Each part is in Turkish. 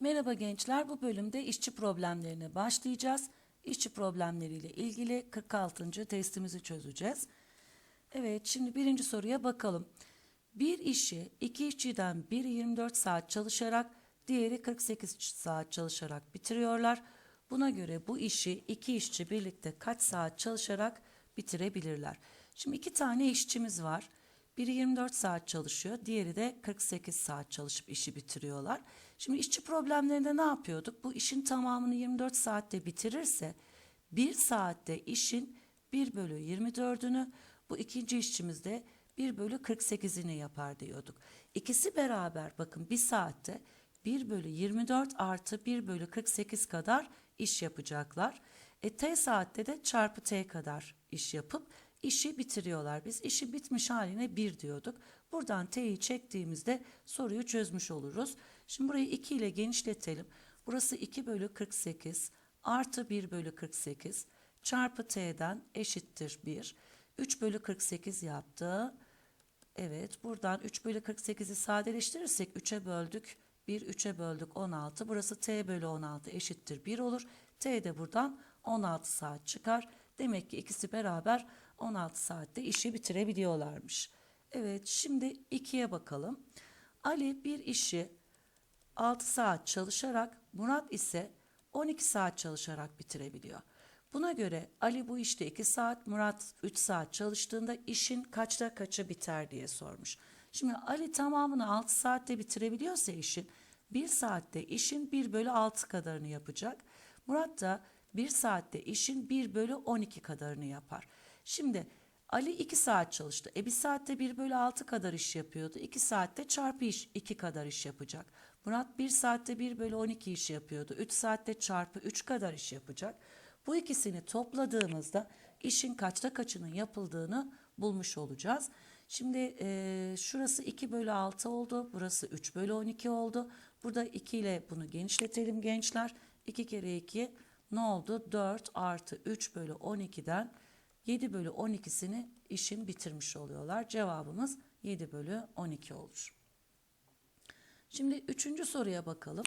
Merhaba gençler, bu bölümde işçi problemlerine başlayacağız. İşçi problemleriyle ilgili 46. testimizi çözeceğiz. Evet, şimdi birinci soruya bakalım. Bir işi iki işçiden biri 24 saat çalışarak, diğeri 48 saat çalışarak bitiriyorlar. Buna göre bu işi iki işçi birlikte kaç saat çalışarak bitirebilirler? Şimdi iki tane işçimiz var. Biri 24 saat çalışıyor, diğeri de 48 saat çalışıp işi bitiriyorlar. Şimdi işçi problemlerinde ne yapıyorduk? Bu işin tamamını 24 saatte bitirirse 1 saatte işin 1 bölü 24'ünü bu ikinci işçimiz de 1 bölü 48'ini yapar diyorduk. İkisi beraber bakın 1 saatte 1 bölü 24 artı 1 bölü 48 kadar iş yapacaklar. E, t saatte de çarpı t kadar iş yapıp işi bitiriyorlar. Biz işi bitmiş haline 1 diyorduk. Buradan t'yi çektiğimizde soruyu çözmüş oluruz. Şimdi burayı 2 ile genişletelim. Burası 2 bölü 48 artı 1 bölü 48 çarpı t'den eşittir 1. 3 bölü 48 yaptı. Evet buradan 3 bölü 48'i sadeleştirirsek 3'e böldük. 1 3'e böldük 16. Burası t bölü 16 eşittir 1 olur. t de buradan 16 saat çıkar. Demek ki ikisi beraber 16 saatte işi bitirebiliyorlarmış. Evet şimdi 2'ye bakalım. Ali bir işi 6 saat çalışarak Murat ise 12 saat çalışarak bitirebiliyor. Buna göre Ali bu işte 2 saat, Murat 3 saat çalıştığında işin kaçta kaçı biter diye sormuş. Şimdi Ali tamamını 6 saatte bitirebiliyorsa işin 1 saatte işin 1 bölü 6 kadarını yapacak. Murat da 1 saatte işin 1 bölü 12 kadarını yapar. Şimdi Ali 2 saat çalıştı. E 1 saatte 1 bölü 6 kadar iş yapıyordu. 2 saatte çarpı iş 2 kadar iş yapacak. Murat 1 saatte 1 bölü 12 iş yapıyordu. 3 saatte çarpı 3 kadar iş yapacak. Bu ikisini topladığımızda işin kaçta kaçının yapıldığını bulmuş olacağız. Şimdi e, şurası 2 bölü 6 oldu. Burası 3 bölü 12 oldu. Burada 2 ile bunu genişletelim gençler. 2 kere 2 ne oldu? 4 artı 3 bölü 12'den 7 bölü 12'sini işin bitirmiş oluyorlar. Cevabımız 7 bölü 12 olur. Şimdi üçüncü soruya bakalım.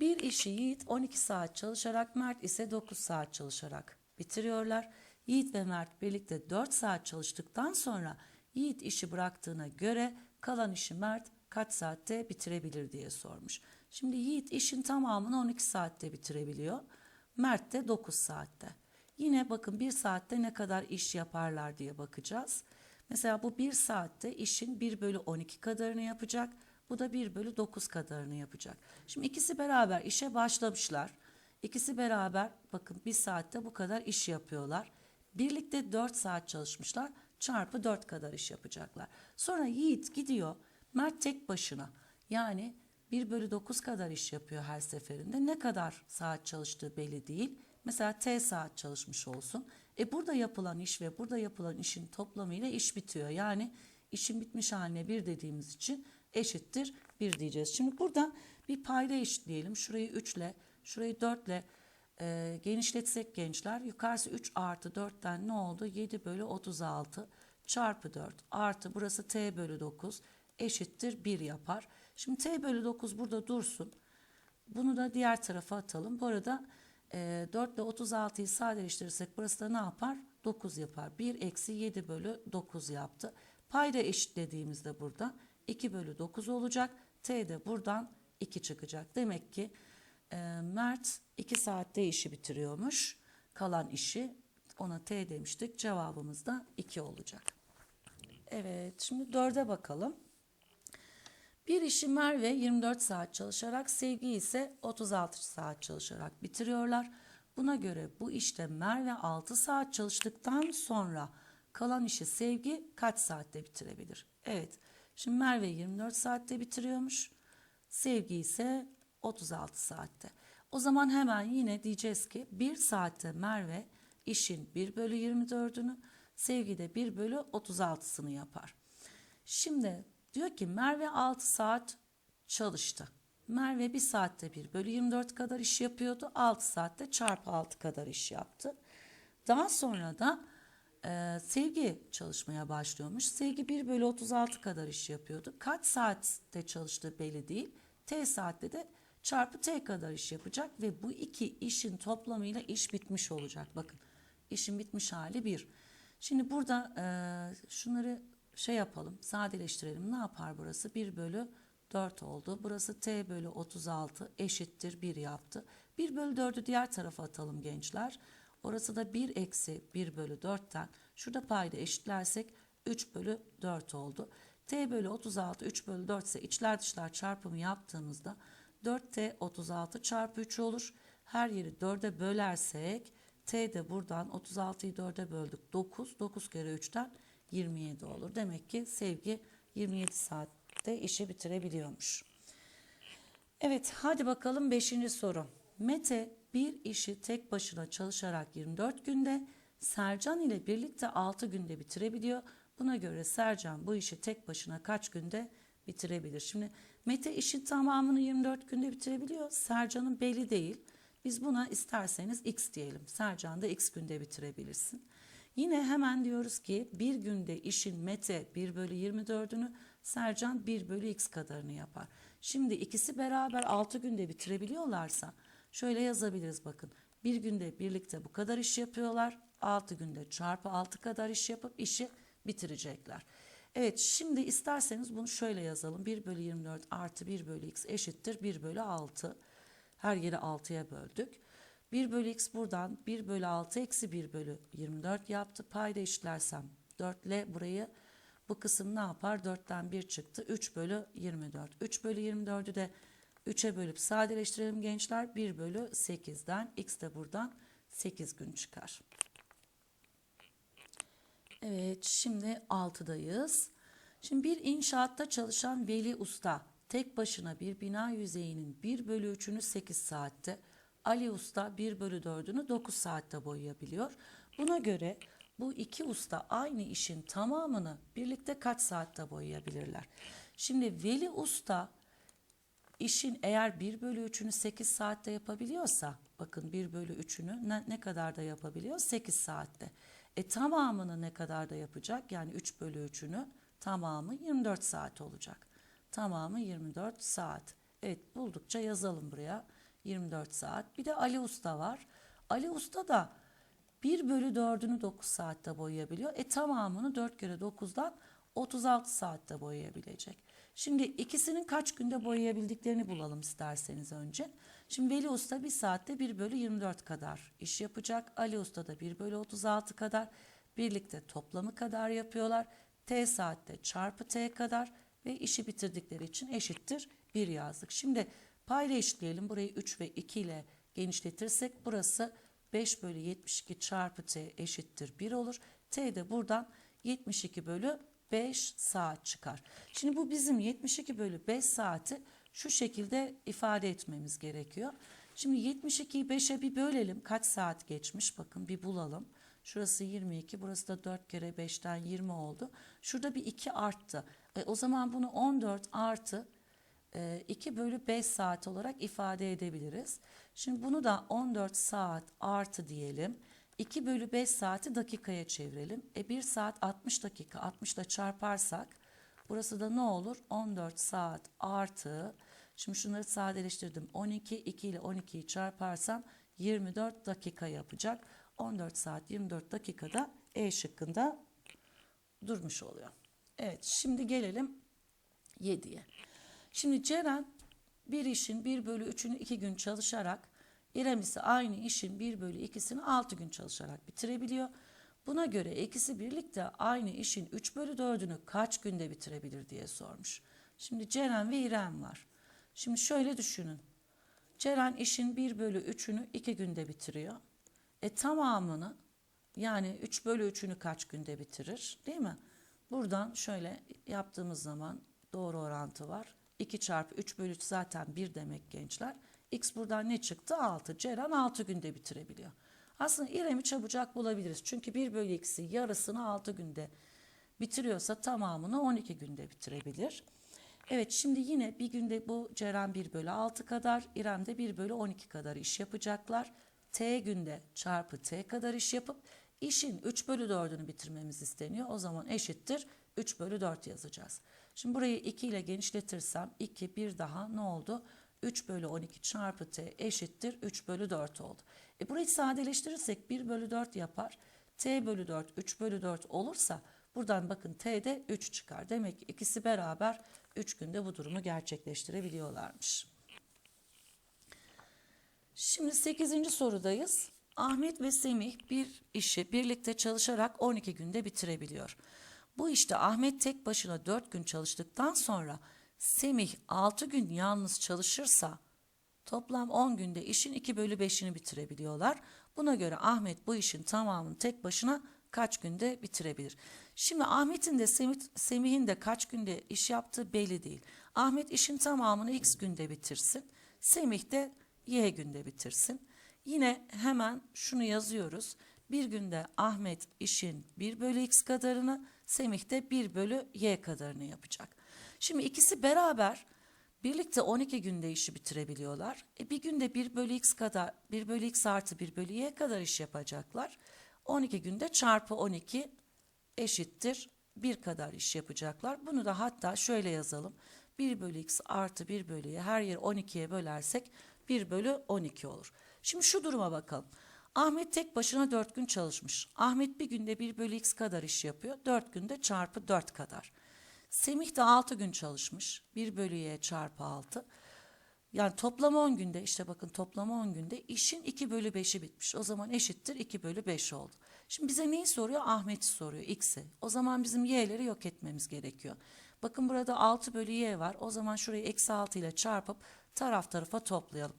Bir işi Yiğit 12 saat çalışarak Mert ise 9 saat çalışarak bitiriyorlar. Yiğit ve Mert birlikte 4 saat çalıştıktan sonra Yiğit işi bıraktığına göre kalan işi Mert kaç saatte bitirebilir diye sormuş. Şimdi Yiğit işin tamamını 12 saatte bitirebiliyor. Mert de 9 saatte. Yine bakın 1 saatte ne kadar iş yaparlar diye bakacağız. Mesela bu 1 saatte işin 1 bölü 12 kadarını yapacak. Bu da 1 bölü 9 kadarını yapacak. Şimdi ikisi beraber işe başlamışlar. İkisi beraber bakın 1 saatte bu kadar iş yapıyorlar. Birlikte 4 saat çalışmışlar. Çarpı 4 kadar iş yapacaklar. Sonra Yiğit gidiyor. Mert tek başına. Yani 1 bölü 9 kadar iş yapıyor her seferinde. Ne kadar saat çalıştığı belli değil. Mesela T saat çalışmış olsun. E burada yapılan iş ve burada yapılan işin toplamıyla iş bitiyor. Yani işin bitmiş haline bir dediğimiz için eşittir 1 diyeceğiz. Şimdi burada bir payda eşitleyelim. Şurayı 3 ile, şurayı 4 ile e, genişletsek gençler. Yukarısı 3 artı 4'ten ne oldu? 7 bölü 36 çarpı 4 artı burası t bölü 9 eşittir 1 yapar. Şimdi t bölü 9 burada dursun. Bunu da diğer tarafa atalım. Bu arada e, 4 ile 36'yı sadeleştirirsek burası da ne yapar? 9 yapar. 1 eksi 7 bölü 9 yaptı. Payda eşitlediğimizde burada 2 bölü 9 olacak. T de buradan 2 çıkacak. Demek ki e, Mert 2 saatte işi bitiriyormuş. Kalan işi ona T demiştik. Cevabımız da 2 olacak. Evet şimdi 4'e bakalım. Bir işi Merve 24 saat çalışarak, Sevgi ise 36 saat çalışarak bitiriyorlar. Buna göre bu işte Merve 6 saat çalıştıktan sonra kalan işi Sevgi kaç saatte bitirebilir? Evet. Şimdi Merve 24 saatte bitiriyormuş. Sevgi ise 36 saatte. O zaman hemen yine diyeceğiz ki 1 saatte Merve işin 1 bölü 24'ünü, Sevgi de 1 bölü 36'sını yapar. Şimdi diyor ki Merve 6 saat çalıştı. Merve 1 saatte 1 bölü 24 kadar iş yapıyordu. 6 saatte çarpı 6 kadar iş yaptı. Daha sonra da e, Sevgi çalışmaya başlıyormuş. Sevgi 1 bölü 36 kadar iş yapıyordu. Kaç saatte çalıştığı belli değil. T saatte de çarpı t kadar iş yapacak ve bu iki işin toplamıyla iş bitmiş olacak. Bakın işin bitmiş hali 1. Şimdi burada e, şunları şey yapalım sadeleştirelim. Ne yapar burası? 1 bölü 4 oldu. Burası t bölü 36 eşittir 1 yaptı. 1 bölü 4'ü diğer tarafa atalım gençler. Orası da 1 eksi 1 bölü 4'ten. Şurada payda eşitlersek 3 bölü 4 oldu. t bölü 36 3 bölü 4 ise içler dışlar çarpımı yaptığımızda 4t 36 çarpı 3 olur. Her yeri 4'e bölersek t de buradan 36'yı 4'e böldük 9. 9 kere 3'ten 27 olur. Demek ki sevgi 27 saatte işi bitirebiliyormuş. Evet hadi bakalım 5. soru. Mete bir işi tek başına çalışarak 24 günde, Sercan ile birlikte 6 günde bitirebiliyor. Buna göre Sercan bu işi tek başına kaç günde bitirebilir? Şimdi Mete işin tamamını 24 günde bitirebiliyor. Sercan'ın belli değil. Biz buna isterseniz x diyelim. Sercan da x günde bitirebilirsin. Yine hemen diyoruz ki bir günde işin Mete 1 bölü 24'ünü Sercan 1 bölü x kadarını yapar. Şimdi ikisi beraber 6 günde bitirebiliyorlarsa şöyle yazabiliriz bakın. Bir günde birlikte bu kadar iş yapıyorlar. 6 günde çarpı 6 kadar iş yapıp işi bitirecekler. Evet şimdi isterseniz bunu şöyle yazalım. 1 bölü 24 artı 1 bölü x eşittir 1 bölü 6. Her yeri 6'ya böldük. 1 bölü x buradan 1 bölü 6 eksi 1 bölü 24 yaptı. Payda eşitlersem 4 ile burayı bu kısım ne yapar? 4'ten 1 çıktı. 3 bölü 24. 3 bölü 24'ü de 3'e bölüp sadeleştirelim gençler. 1 bölü 8'den x de buradan 8 gün çıkar. Evet şimdi 6'dayız. Şimdi bir inşaatta çalışan Veli Usta tek başına bir bina yüzeyinin 1 bölü 3'ünü 8 saatte, Ali Usta 1 bölü 4'ünü 9 saatte boyayabiliyor. Buna göre bu iki usta aynı işin tamamını birlikte kaç saatte boyayabilirler? Şimdi Veli Usta işin eğer 1 bölü 3'ünü 8 saatte yapabiliyorsa bakın 1 bölü 3'ünü ne, ne kadar da yapabiliyor? 8 saatte. E tamamını ne kadar da yapacak? Yani 3 bölü 3'ünü tamamı 24 saat olacak. Tamamı 24 saat. Evet buldukça yazalım buraya. 24 saat. Bir de Ali Usta var. Ali Usta da 1 bölü 4'ünü 9 saatte boyayabiliyor. E tamamını 4 kere 9'dan 36 saatte boyayabilecek. Şimdi ikisinin kaç günde boyayabildiklerini bulalım isterseniz önce. Şimdi Veli Usta bir saatte 1 bölü 24 kadar iş yapacak. Ali Usta da 1 bölü 36 kadar. Birlikte toplamı kadar yapıyorlar. T saatte çarpı T kadar ve işi bitirdikleri için eşittir 1 yazdık. Şimdi payla eşitleyelim. Burayı 3 ve 2 ile genişletirsek burası 5 bölü 72 çarpı T eşittir 1 olur. T de buradan 72 bölü 5 saat çıkar. Şimdi bu bizim 72 bölü 5 saati şu şekilde ifade etmemiz gerekiyor. Şimdi 72'yi 5'e bir bölelim. Kaç saat geçmiş? Bakın bir bulalım. Şurası 22, burası da 4 kere 5'ten 20 oldu. Şurada bir 2 arttı. E, o zaman bunu 14 artı 2 bölü 5 saat olarak ifade edebiliriz. Şimdi bunu da 14 saat artı diyelim. 2 bölü 5 saati dakikaya çevirelim. E 1 saat 60 dakika 60 ile çarparsak burası da ne olur? 14 saat artı şimdi şunları sadeleştirdim. 12 2 ile 12'yi çarparsam 24 dakika yapacak. 14 saat 24 dakikada E şıkkında durmuş oluyor. Evet şimdi gelelim 7'ye. Şimdi Ceren bir işin 1 bölü 3'ünü 2 gün çalışarak İrem ise aynı işin 1 bölü 2'sini 6 gün çalışarak bitirebiliyor. Buna göre ikisi birlikte aynı işin 3 bölü 4'ünü kaç günde bitirebilir diye sormuş. Şimdi Ceren ve İrem var. Şimdi şöyle düşünün. Ceren işin 1 bölü 3'ünü 2 günde bitiriyor. E tamamını yani 3 bölü 3'ünü kaç günde bitirir değil mi? Buradan şöyle yaptığımız zaman doğru orantı var. 2 çarpı 3 bölü 3 zaten 1 demek gençler. X buradan ne çıktı? 6. Ceren 6 günde bitirebiliyor. Aslında İrem'i çabucak bulabiliriz. Çünkü 1 bölü x'i yarısını 6 günde bitiriyorsa tamamını 12 günde bitirebilir. Evet şimdi yine bir günde bu Ceren 1 bölü 6 kadar, İrem de 1 bölü 12 kadar iş yapacaklar. T günde çarpı T kadar iş yapıp işin 3 bölü 4'ünü bitirmemiz isteniyor. O zaman eşittir 3 bölü 4 yazacağız. Şimdi burayı 2 ile genişletirsem 2 bir daha ne oldu? 3 bölü 12 çarpı t eşittir 3 bölü 4 oldu. E burayı sadeleştirirsek 1 bölü 4 yapar. t bölü 4 3 bölü 4 olursa buradan bakın t'de 3 çıkar. Demek ki ikisi beraber 3 günde bu durumu gerçekleştirebiliyorlarmış. Şimdi 8. sorudayız. Ahmet ve Semih bir işi birlikte çalışarak 12 günde bitirebiliyor. Bu işte Ahmet tek başına 4 gün çalıştıktan sonra Semih 6 gün yalnız çalışırsa toplam 10 günde işin 2 bölü 5'ini bitirebiliyorlar. Buna göre Ahmet bu işin tamamını tek başına kaç günde bitirebilir? Şimdi Ahmet'in de Semih, Semih'in de kaç günde iş yaptığı belli değil. Ahmet işin tamamını x günde bitirsin. Semih de y günde bitirsin. Yine hemen şunu yazıyoruz. Bir günde Ahmet işin 1 bölü x kadarını, Semih de 1 bölü y kadarını yapacak. Şimdi ikisi beraber birlikte 12 günde işi bitirebiliyorlar. E bir günde 1 bölü x kadar, 1 bölü x artı 1 bölü y kadar iş yapacaklar. 12 günde çarpı 12 eşittir 1 kadar iş yapacaklar. Bunu da hatta şöyle yazalım. 1 bölü x artı 1 bölü y her yeri 12'ye bölersek 1 bölü 12 olur. Şimdi şu duruma bakalım. Ahmet tek başına 4 gün çalışmış. Ahmet bir günde 1 bölü x kadar iş yapıyor. 4 günde çarpı 4 kadar. Semih de 6 gün çalışmış. 1 bölü y çarpı 6. Yani toplam 10 günde işte bakın toplam 10 günde işin 2 bölü 5'i bitmiş. O zaman eşittir 2 bölü 5 oldu. Şimdi bize neyi soruyor? Ahmet'i soruyor x'i. O zaman bizim y'leri yok etmemiz gerekiyor. Bakın burada 6 bölü y var. O zaman şurayı eksi 6 ile çarpıp taraf tarafa toplayalım.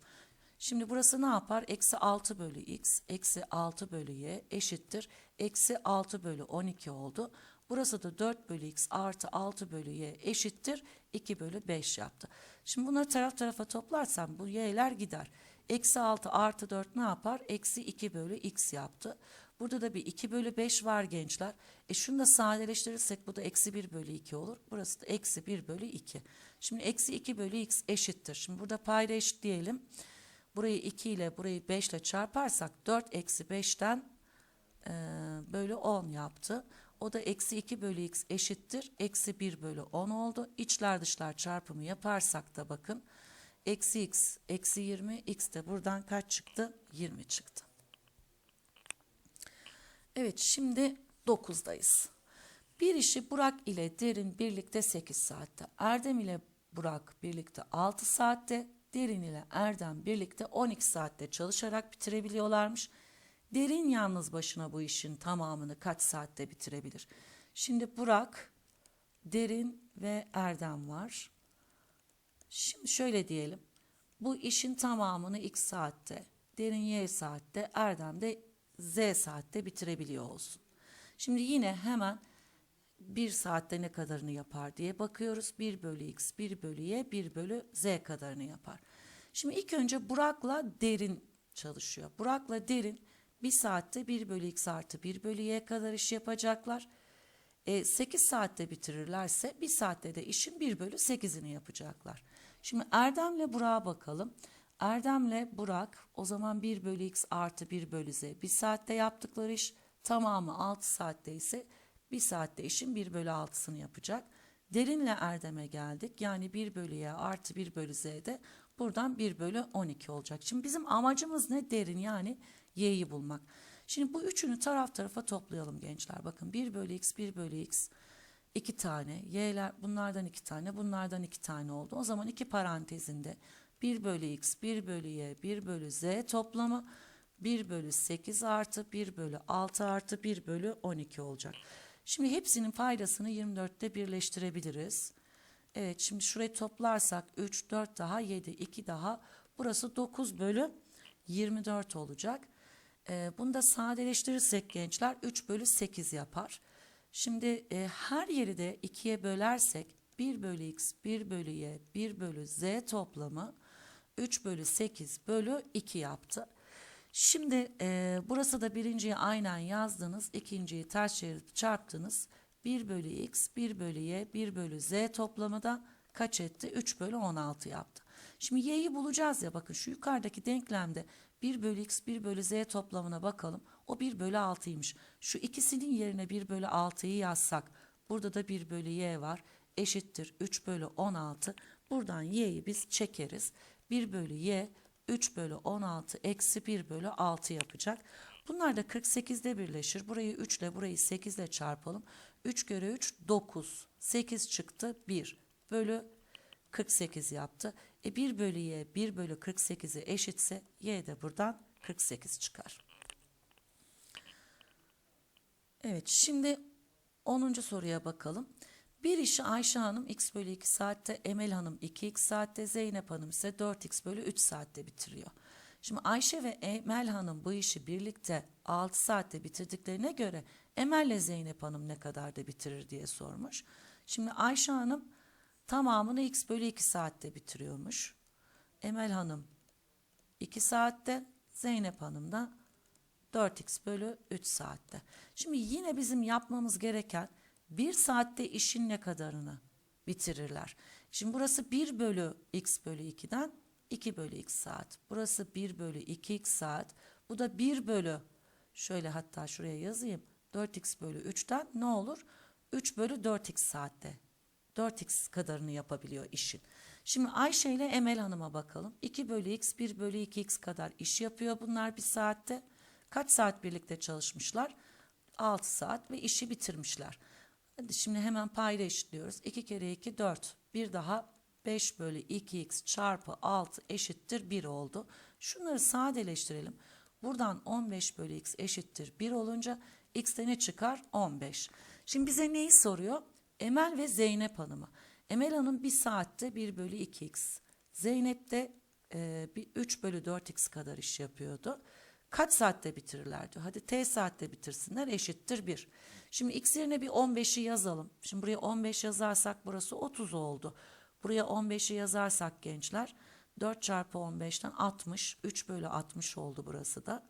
Şimdi burası ne yapar? Eksi 6 bölü x, eksi 6 bölü y eşittir. Eksi 6 bölü 12 oldu. Burası da 4 bölü x artı 6 bölü y eşittir. 2 bölü 5 yaptı. Şimdi bunları taraf tarafa toplarsam bu y'ler gider. Eksi 6 artı 4 ne yapar? Eksi 2 bölü x yaptı. Burada da bir 2 bölü 5 var gençler. E şunu da sadeleştirirsek bu da eksi 1 bölü 2 olur. Burası da eksi 1 bölü 2. Şimdi eksi 2 bölü x eşittir. Şimdi burada payda eşitleyelim. Burayı 2 ile burayı 5 ile çarparsak 4 eksi 5'ten e, bölü 10 yaptı. O da eksi 2 bölü x eşittir. Eksi 1 bölü 10 oldu. İçler dışlar çarpımı yaparsak da bakın. Eksi x eksi 20 x de buradan kaç çıktı? 20 çıktı. Evet şimdi 9'dayız. Bir işi Burak ile Derin birlikte 8 saatte, Erdem ile Burak birlikte 6 saatte, Derin ile Erdem birlikte 12 saatte çalışarak bitirebiliyorlarmış. Derin yalnız başına bu işin tamamını kaç saatte bitirebilir? Şimdi Burak, Derin ve Erdem var. Şimdi şöyle diyelim. Bu işin tamamını x saatte, Derin y saatte, Erdem de z saatte bitirebiliyor olsun. Şimdi yine hemen bir saatte ne kadarını yapar diye bakıyoruz. 1 bölü x, 1 bölü y, 1 bölü z kadarını yapar. Şimdi ilk önce Burak'la Derin çalışıyor. Burak'la Derin bir saatte 1 bölü x artı 1 bölü y kadar iş yapacaklar. E, 8 saatte bitirirlerse bir saatte de işin 1 bölü 8'ini yapacaklar. Şimdi Erdem'le Burak'a bakalım. Erdem'le Burak o zaman 1 bölü x artı 1 bölü z. Bir saatte yaptıkları iş tamamı 6 saatte ise bir saatte işin 1 bölü 6'sını yapacak. Derinle Erdem'e geldik. Yani 1 bölü y artı 1 bölü z'de buradan 1 bölü 12 olacak. Şimdi bizim amacımız ne? Derin yani y'yi bulmak. Şimdi bu üçünü taraf tarafa toplayalım gençler. Bakın 1 bölü x, 1 bölü x, 2 tane. Y'ler bunlardan 2 tane, bunlardan 2 tane oldu. O zaman iki parantezinde 1 bölü x, 1 bölü y, 1 bölü z toplamı 1 bölü 8 artı 1 bölü 6 artı 1 bölü 12 olacak. Şimdi hepsinin faydasını 24'te birleştirebiliriz. Evet şimdi şurayı toplarsak 3, 4 daha 7, 2 daha burası 9 bölü 24 olacak. Ee, bunu da sadeleştirirsek gençler 3 bölü 8 yapar. Şimdi e, her yeri de 2'ye bölersek 1 bölü x, 1 bölü y, 1 bölü z toplamı 3 bölü 8 bölü 2 yaptı. Şimdi e, burası da birinciyi aynen yazdınız. ikinciyi ters çevirip çarptınız. 1 bölü x, 1 bölü y, 1 bölü z toplamı da kaç etti? 3 bölü 16 yaptı. Şimdi y'yi bulacağız ya bakın şu yukarıdaki denklemde 1 bölü x, 1 bölü z toplamına bakalım. O 1 bölü 6'ymış. Şu ikisinin yerine 1 bölü 6'yı yazsak burada da 1 bölü y var. Eşittir 3 bölü 16. Buradan y'yi biz çekeriz. 1 bölü y 3 bölü 16 eksi 1 bölü 6 yapacak. Bunlar da 48'de birleşir. Burayı 3 ile burayı 8 ile çarpalım. 3 kere 3 9. 8 çıktı 1 bölü 48 yaptı. E 1 bölü y 1 bölü 48'e eşitse y de buradan 48 çıkar. Evet şimdi 10. soruya bakalım. Bir işi Ayşe Hanım x bölü 2 saatte, Emel Hanım 2x saatte, Zeynep Hanım ise 4x bölü 3 saatte bitiriyor. Şimdi Ayşe ve Emel Hanım bu işi birlikte 6 saatte bitirdiklerine göre Emel ile Zeynep Hanım ne kadar da bitirir diye sormuş. Şimdi Ayşe Hanım tamamını x bölü 2 saatte bitiriyormuş. Emel Hanım 2 saatte, Zeynep Hanım da 4x bölü 3 saatte. Şimdi yine bizim yapmamız gereken 1 saatte işin ne kadarını bitirirler. Şimdi burası 1 bölü x bölü 2'den 2 bölü x saat. Burası 1 bölü 2x saat. Bu da 1 bölü şöyle hatta şuraya yazayım. 4x bölü 3'ten ne olur? 3 bölü 4x saatte. 4x kadarını yapabiliyor işin. Şimdi Ayşe ile Emel Hanım'a bakalım. 2 bölü x 1 bölü 2x kadar iş yapıyor bunlar bir saatte. Kaç saat birlikte çalışmışlar? 6 saat ve işi bitirmişler. Hadi şimdi hemen payda eşitliyoruz. 2 kere 2 4. Bir daha 5 bölü 2x çarpı 6 eşittir 1 oldu. Şunları sadeleştirelim. Buradan 15 bölü x eşittir 1 olunca x'te ne çıkar? 15. Şimdi bize neyi soruyor? Emel ve Zeynep Hanım'ı. Emel Hanım bir saatte 1 bölü 2x. Zeynep de e, bir 3 bölü 4x kadar iş yapıyordu. Kaç saatte bitirirler diyor. Hadi t saatte bitirsinler eşittir 1. Şimdi x yerine bir 15'i yazalım. Şimdi buraya 15 yazarsak burası 30 oldu. Buraya 15'i yazarsak gençler 4 çarpı 15'ten 60. 3 bölü 60 oldu burası da.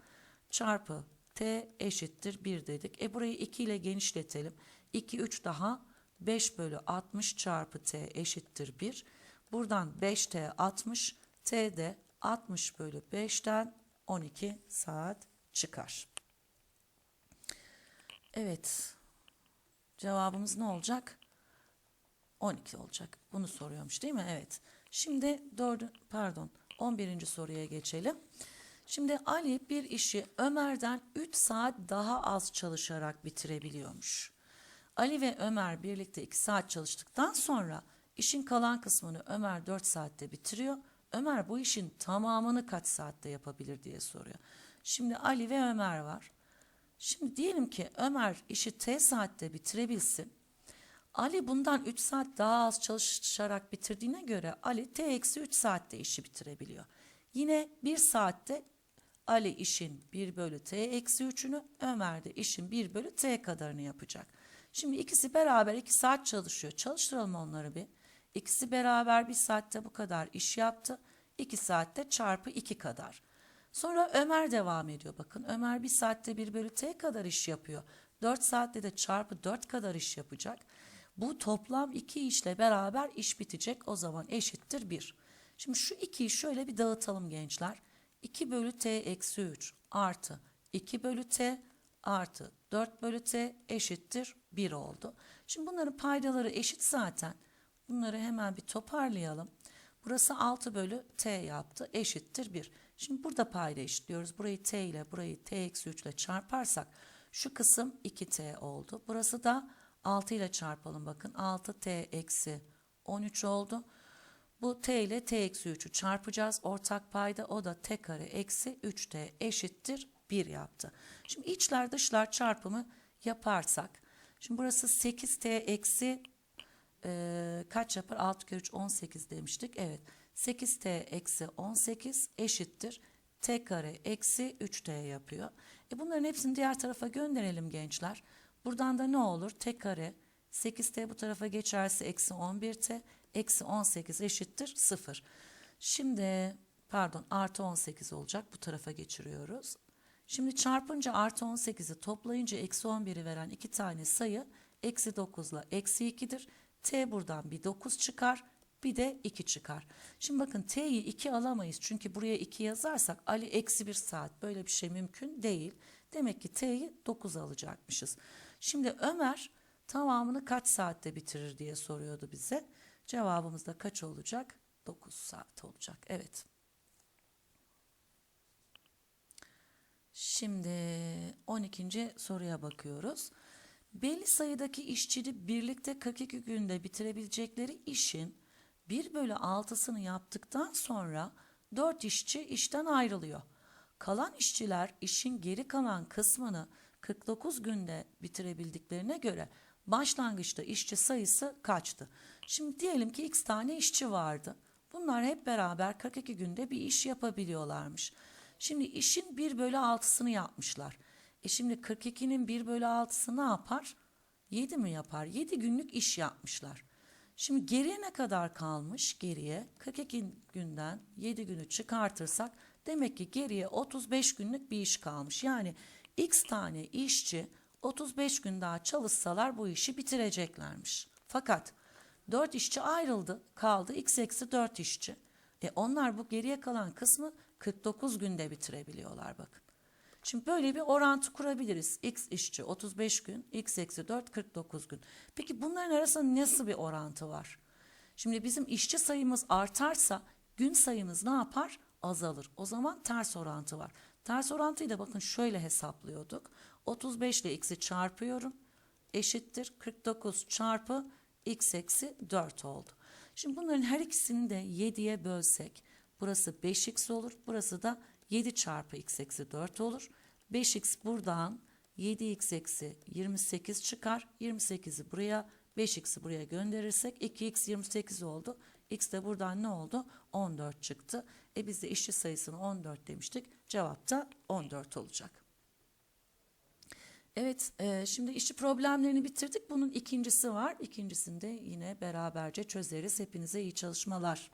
Çarpı t eşittir 1 dedik. E burayı 2 ile genişletelim. 2 3 daha 5 bölü 60 çarpı t eşittir 1. Buradan 5t 60. t de 60 bölü 5'ten 12 saat çıkar. Evet. Cevabımız ne olacak? 12 olacak. Bunu soruyormuş değil mi? Evet. Şimdi 4 pardon 11. soruya geçelim. Şimdi Ali bir işi Ömer'den 3 saat daha az çalışarak bitirebiliyormuş. Ali ve Ömer birlikte 2 saat çalıştıktan sonra işin kalan kısmını Ömer 4 saatte bitiriyor. Ömer bu işin tamamını kaç saatte yapabilir diye soruyor. Şimdi Ali ve Ömer var. Şimdi diyelim ki Ömer işi T saatte bitirebilsin. Ali bundan 3 saat daha az çalışarak bitirdiğine göre Ali T eksi 3 saatte işi bitirebiliyor. Yine 1 saatte Ali işin 1 bölü T eksi 3'ünü Ömer de işin 1 bölü T kadarını yapacak. Şimdi ikisi beraber 2 saat çalışıyor. Çalıştıralım onları bir. İkisi beraber 1 saatte bu kadar iş yaptı. 2 saatte çarpı 2 kadar. Sonra Ömer devam ediyor. Bakın Ömer 1 saatte 1 bölü T kadar iş yapıyor. 4 saatte de çarpı 4 kadar iş yapacak. Bu toplam iki işle beraber iş bitecek. O zaman eşittir 1. Şimdi şu 2'yi şöyle bir dağıtalım gençler. 2 bölü T eksi 3 artı 2 bölü T artı 4 bölü T eşittir 1 oldu. Şimdi bunların paydaları eşit zaten. Bunları hemen bir toparlayalım. Burası 6 bölü T yaptı. Eşittir 1. Şimdi burada payda eşitliyoruz. Burayı T ile burayı T eksi 3 ile çarparsak şu kısım 2T oldu. Burası da 6 ile çarpalım bakın. 6T eksi 13 oldu. Bu T ile T eksi 3'ü çarpacağız. Ortak payda o da T kare eksi 3T eşittir 1 yaptı. Şimdi içler dışlar çarpımı yaparsak. Şimdi burası 8T eksi e, kaç yapar? 6 kere 3 18 demiştik. Evet. 8t eksi 18 eşittir. t kare eksi 3t yapıyor. E bunların hepsini diğer tarafa gönderelim gençler. Buradan da ne olur? t kare 8t bu tarafa geçerse eksi 11t eksi 18 eşittir 0. Şimdi pardon artı 18 olacak. Bu tarafa geçiriyoruz. Şimdi çarpınca artı 18'i toplayınca eksi 11'i veren iki tane sayı eksi 9 ile eksi 2'dir. T buradan bir 9 çıkar. Bir de 2 çıkar. Şimdi bakın T'yi 2 alamayız. Çünkü buraya 2 yazarsak Ali eksi 1 saat. Böyle bir şey mümkün değil. Demek ki T'yi 9 alacakmışız. Şimdi Ömer tamamını kaç saatte bitirir diye soruyordu bize. Cevabımız da kaç olacak? 9 saat olacak. Evet. Şimdi 12. soruya bakıyoruz. Belli sayıdaki işçili birlikte 42 günde bitirebilecekleri işin 1 bölü 6'sını yaptıktan sonra 4 işçi işten ayrılıyor. Kalan işçiler işin geri kalan kısmını 49 günde bitirebildiklerine göre başlangıçta işçi sayısı kaçtı? Şimdi diyelim ki x tane işçi vardı. Bunlar hep beraber 42 günde bir iş yapabiliyorlarmış. Şimdi işin 1 bölü 6'sını yapmışlar. E şimdi 42'nin 1 bölü 6'sı ne yapar? 7 mi yapar? 7 günlük iş yapmışlar. Şimdi geriye ne kadar kalmış? Geriye 42 günden 7 günü çıkartırsak demek ki geriye 35 günlük bir iş kalmış. Yani x tane işçi 35 gün daha çalışsalar bu işi bitireceklermiş. Fakat 4 işçi ayrıldı. Kaldı x eksi 4 işçi. E onlar bu geriye kalan kısmı 49 günde bitirebiliyorlar bakın. Şimdi böyle bir orantı kurabiliriz. X işçi 35 gün, x eksi 4 49 gün. Peki bunların arasında nasıl bir orantı var? Şimdi bizim işçi sayımız artarsa gün sayımız ne yapar? Azalır. O zaman ters orantı var. Ters orantıyı da bakın şöyle hesaplıyorduk. 35 ile x'i çarpıyorum. Eşittir 49 çarpı x eksi 4 oldu. Şimdi bunların her ikisini de 7'ye bölsek burası 5x olur. Burası da 7 çarpı x eksi 4 olur. 5x buradan 7x eksi 28 çıkar. 28'i buraya 5x'i buraya gönderirsek 2x 28 oldu. x de buradan ne oldu? 14 çıktı. E biz de işçi sayısını 14 demiştik. Cevap da 14 olacak. Evet, e, şimdi işçi problemlerini bitirdik. Bunun ikincisi var. İkincisini de yine beraberce çözeriz. Hepinize iyi çalışmalar.